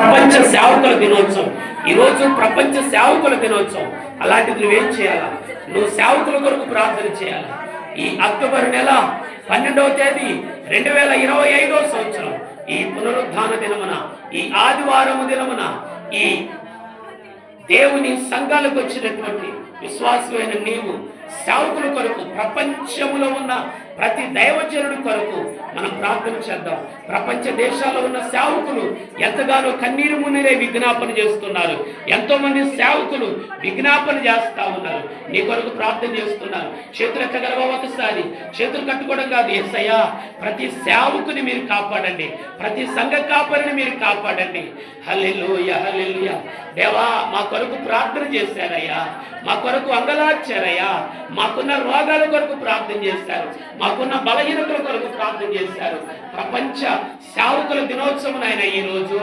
ప్రపంచ సేవకుల దినోత్సవం. ఈరోజు ప్రపంచ సేవకుల దినోత్సవం. అలాంటిది నువ్వేం చేయాలా? నువ్వు సేవకుల కొరకు ప్రార్థన చేయాలి? ఈ అక్టోబర్ నెల పన్నెండవ తేదీ రెండు వేల ఇరవై ఐదవ సంవత్సరం. ఈ పునరుద్ధాన దినమున ఈ ఆదివారము దినమున ఈ దేవుని సంఘాలకు వచ్చినటువంటి విశ్వాసమైన నీవు సేవకుల కొరకు ప్రపంచములో ఉన్న ప్రతి దైవజనుడి కొరకు మనం ప్రార్థన చేద్దాం. ప్రపంచ దేశాల్లో ఉన్న సేవకులు ఎంతగానో కన్నీరు మున్నీరే విజ్ఞాపన చేస్తున్నారు. ఎంతోమంది సేవకులు విజ్ఞాపన చేస్తా ఉన్నారు. నీ కొరకు ప్రార్థన చేస్తున్నారు చేతులు ఎత్తగలవా ఒకసారి? చేతులు కట్టుకోవడం కాదు. ఎస్సయ్యా ప్రతి సేవకుని మీరు కాపాడండి. ప్రతి సంఘ కాపరిని మీరు కాపాడండి. హల్లెలూయ హల్లెలూయ. దేవా మా కొరకు ప్రార్థన చేశారయ్యా. మా కొరకు అంగలార్చారయ్యా. మాకున్న రోగాల కొరకు ప్రార్థన చేశారు. మాకున్న బలహీనతల కొరకు ప్రార్థన చేశారు. ప్రపంచ సేవకుల దినోత్సవం ఆయన ఈ రోజు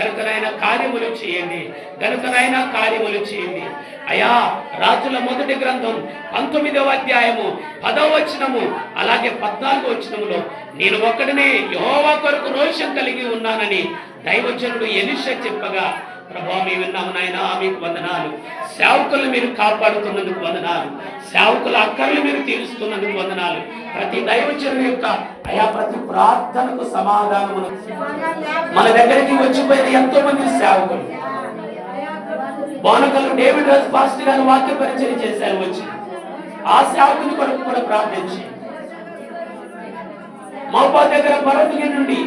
గనుకనైనా కార్యములు చేయండి. గనుకనైనా కార్యములు చేయండి. అయా రాజుల మొదటి గ్రంథం పంతొమ్మిదవ అధ్యాయము పదవ వచనము అలాగే పద్నాలుగో వచనములో నేను ఒక్కడినే యెహోవా కొరకు రోషం కలిగి ఉన్నానని దైవజనుడు ఎలిష చెప్పగా ప్రభా మీ విన్నాము నాయన మీకు వందనాలు. సేవకులు మీరు కాపాడుతున్నందుకు వందనాలు. సేవకుల అక్కర్లు మీరు తీరుస్తున్నందుకు వందనాలు. ప్రతి దైవజనుల యొక్క అయా ప్రతి ప్రార్థనకు సమాధానమును మన దగ్గరికి వచ్చిపోయిన ఎంతో మంది సేవకులు. బోనకలు డేవిడ్ రాజ్ పాస్టర్ గారు వాక్య పరిచయం చేశారు వచ్చి. ఆ సేవకుని కొరకు కూడా ప్రార్థించి. మా దగ్గర భరతుని నుండి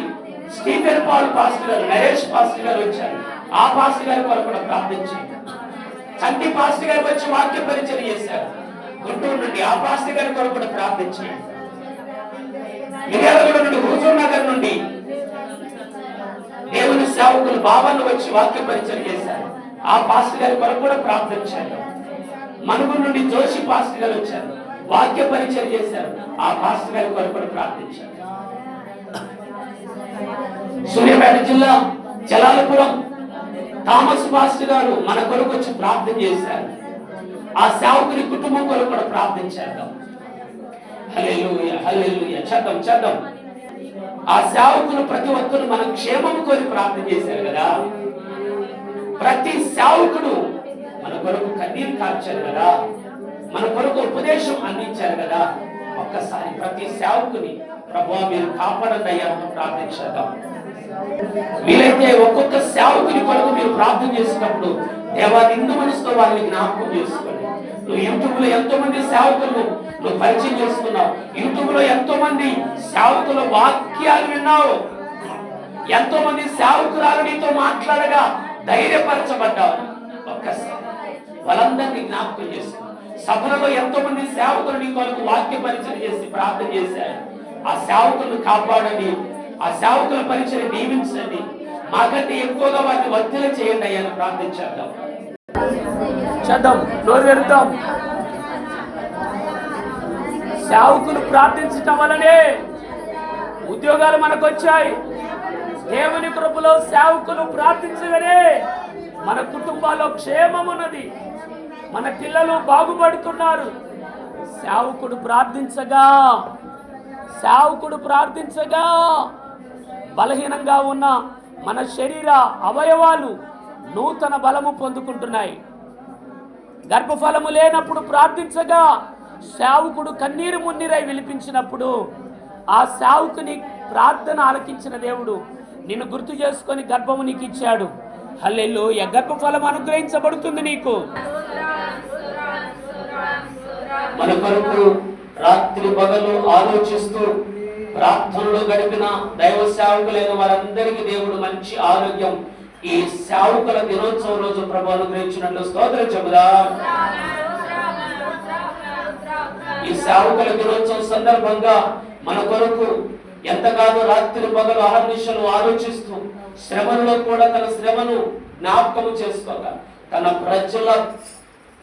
స్టీఫెన్ పాల్ పాస్టర్ గారు నరేష్ పాస్టర్ గారు వచ్చారు. ఆ పాస్టర్ గారి కొరకు కూడా ప్రార్థించి చంటి పాస్టర్ గారు వచ్చి వాక్య పరిచయం చేశారు. గుంటూరు నుండి ఆ పాస్టర్ గారి కొరకు కూడా ప్రార్థించి మిర్యాలగూడ నుండి హుజూర్ నగర్ నుండి దేవుని సేవకులు బాబాను వచ్చి వాక్య పరిచయం చేశారు. ఆ పాస్టర్ గారి కొరకు కూడా ప్రార్థించారు మనుగురు నుండి జోషి పాస్టర్ గారు వచ్చారు. వాక్య పరిచయం చేశారు. ఆ పాస్టర్ గారి కొరకు కూడా ప్రార్థించారు సూర్యాపేట జిల్లా జలాలపురం థామస్ పాస్టర్ గారు మన కొరకు వచ్చి ప్రార్థన చేశారు. ఆ సేవకుని కుటుంబం కొరకు కూడా ప్రార్థించారు హల్లెలూయా హల్లెలూయా చదం చదం. ఆ సేవకులు ప్రతి ఒక్కరు మన క్షేమం కోరి ప్రార్థన చేశారు కదా. ప్రతి సేవకుడు మన కొరకు కన్నీరు కార్చారు కదా. మన కొరకు ఉపదేశం అందించారు కదా. ఒక్కసారి ప్రతి సేవకుని ప్రభు మీరు కాపాడండి ప్రార్థించేద్దాం. వీలైతే ఒక్కొక్క సేవకుని కొరకు మీరు ప్రార్థన చేసినప్పుడు దేవా నిండు మనసుతో వారిని జ్ఞాపకం చేసుకోండి. నువ్వు యూట్యూబ్లో ఎంతో మంది సేవకులు నువ్వు పరిచయం చేసుకున్నావు. యూట్యూబ్లో ఎంతో మంది సేవకుల వాక్యాలు విన్నావు. ఎంతో మంది సేవకురాలు నీతో మాట్లాడగా ధైర్యపరచబడ్డావు. ఒక్కసారి వాళ్ళందరినీ జ్ఞాపకం చేసుకో. సభలలో ఎంతో మంది సేవకులు నీ కొరకు వాక్య పరిచయం చేసి ప్రార్థన చేశారు. ఆ సేవకులను కాపాడని ఆ సేవకుల పరీక్షను దీవించండి. మాకంటే ఎక్కువగా వారిని వర్ధన చేయండి అయ్యా అని ప్రార్థించేద్దాం చేద్దాం. నోరు పెడతాం సేవకులు ప్రార్థించటం వలనే ఉద్యోగాలు మనకు వచ్చాయి దేవుని కృపలో సేవకులు ప్రార్థించగానే మన కుటుంబాల్లో క్షేమం ఉన్నది. మన పిల్లలు బాగుపడుతున్నారు. సేవకుడు ప్రార్థించగా సేవకుడు ప్రార్థించగా బలహీనంగా ఉన్న మన శరీర అవయవాలు నూతన బలము పొందుకుంటున్నాయి. గర్భఫలము లేనప్పుడు ప్రార్థించగా శావుకుడు కన్నీరు మున్నీరై విలిపించినప్పుడు ఆ శావుకుని ప్రార్థన ఆలకించిన దేవుడు నిన్ను గుర్తు చేసుకొని గర్భము నీకు ఇచ్చాడు హల్లెల్లో గర్భఫలం అనుగ్రహించబడుతుంది నీకు. మన కొరకు రాత్రి పగలు ఆలోచిస్తూ ప్రార్థనలు గడిపిన దైవ సేవకులైన వారందరికీ దేవుడు మంచి ఆరోగ్యం. ఈ సేవకుల దినోత్సవం రోజు ప్రభు అనుగ్రహించినట్లు స్తోత్రం చెబుదా. ఈ సేవకుల దినోత్సవం సందర్భంగా మన కొరకు ఎంతగానో రాత్రి పగలు అహర్నిశలు ఆలోచిస్తూ శ్రమలో కూడా తన శ్రమను జ్ఞాపకం చేసుకోగా తన ప్రజల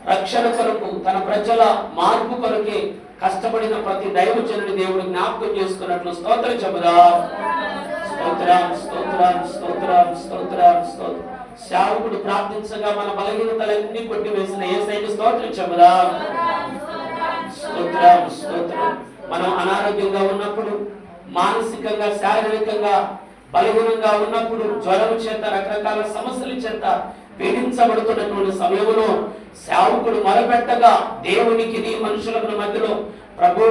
రక్షణ కొరకు తన ప్రజల మార్పు కొరకే కష్టపడిన ప్రతి దైవజనుడి దేవుడు జ్ఞాపకం చేసుకున్నట్లు స్తోత్రం చెబుదా. స్తోత్రం స్తోత్రం స్తోత్రం స్తోత్రం స్తోత్రం. శావకుడు ప్రార్థించగా మన బలహీనతలన్నీ కొట్టివేసిన ఏ సైకి స్తోత్రం చెబుదా. స్తోత్రం స్తోత్రం. మనం అనారోగ్యంగా ఉన్నప్పుడు మానసికంగా శారీరకంగా బలహీనంగా ఉన్నప్పుడు జ్వరం చేత రకరకాల సమస్యల చేత పీడించబడుతున్నటువంటి సమయంలో సేవకుడు మొరపెట్టగా దేవునికి నీ మనుషులకు మధ్యలో ప్రభు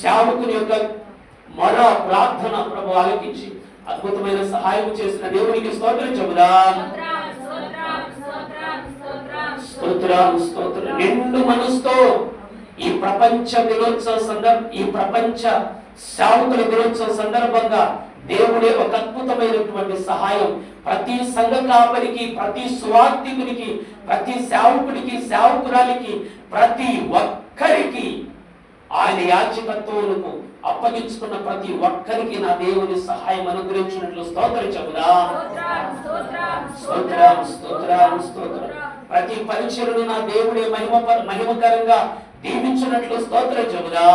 సేవకుని యొక్క మొర ప్రార్థన ప్రభు ఆలకించి అద్భుతమైన సహాయం చేసిన దేవునికి స్తోత్రం చెబుదా. స్తోత్రం స్తోత్రం. నిండు మనసుతో ఈ ప్రపంచ దినోత్సవ సందర్భ ఈ ప్రపంచ సేవకుల దినోత్సవ సందర్భంగా దేవుడే ఒక అద్భుతమైనటువంటి సహాయం. ప్రతి సంఘ కాపరికి ప్రతి సువార్థికునికి ప్రతి సేవకుడికి సేవకురాలికి ప్రతి ఒక్కరికి ఆయన యాచకత్వములకు అప్పగించుకున్న ప్రతి ఒక్కరికి నా దేవుని సహాయం అనుగ్రహించినట్లు స్తోత్రం చెబుదా. స్తోత్రం స్తోత్రం స్తోత్రం. ప్రతి పరిచయను నా దేవుడే మహిమ మహిమకరంగా దీవించినట్లు స్తోత్రం చెబుదా.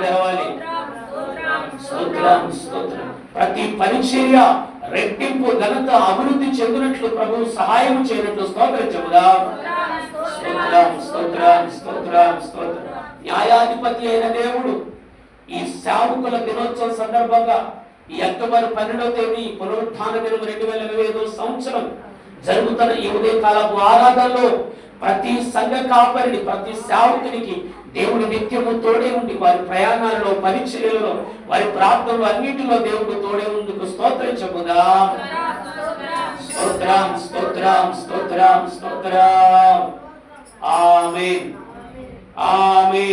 తెరవాలి. స్తోత్రం స్తోత్రం. ప్రతి పరిచర్య రెట్టింపు ఘనత అభివృద్ధి చెందినట్లు ప్రభు సహాయం చేయనట్లు స్తోత్రం చెబుదా. స్తోత్రం స్తోత్రం స్తోత్రం స్తోత్రం. న్యాయాధిపతి అయిన దేవుడు ఈ సేవకుల దినోత్సవం సందర్భంగా ఈ అక్టోబర్ పన్నెండవ తేదీ పునరుత్థాన దినం రెండు వేల ఇరవై ఐదో సంవత్సరం జరుగుతున్న ఈ ఉదయకాలపు ఆరాధనలో ప్రతి సంఘ కాపరిని ప్రతి సేవకునికి దేవుడు నిత్యము తోడే ఉండి వారి ప్రయాణాలలో పరీక్షలలో వారి ప్రార్థనలు అన్నిటిలో దేవుడు తోడే ఉండుకు స్తోత్రం చెప్పుదా. స్తోత్రం స్తోత్రం స్తోత్రం స్తోత్రం. ఆమె ఆమె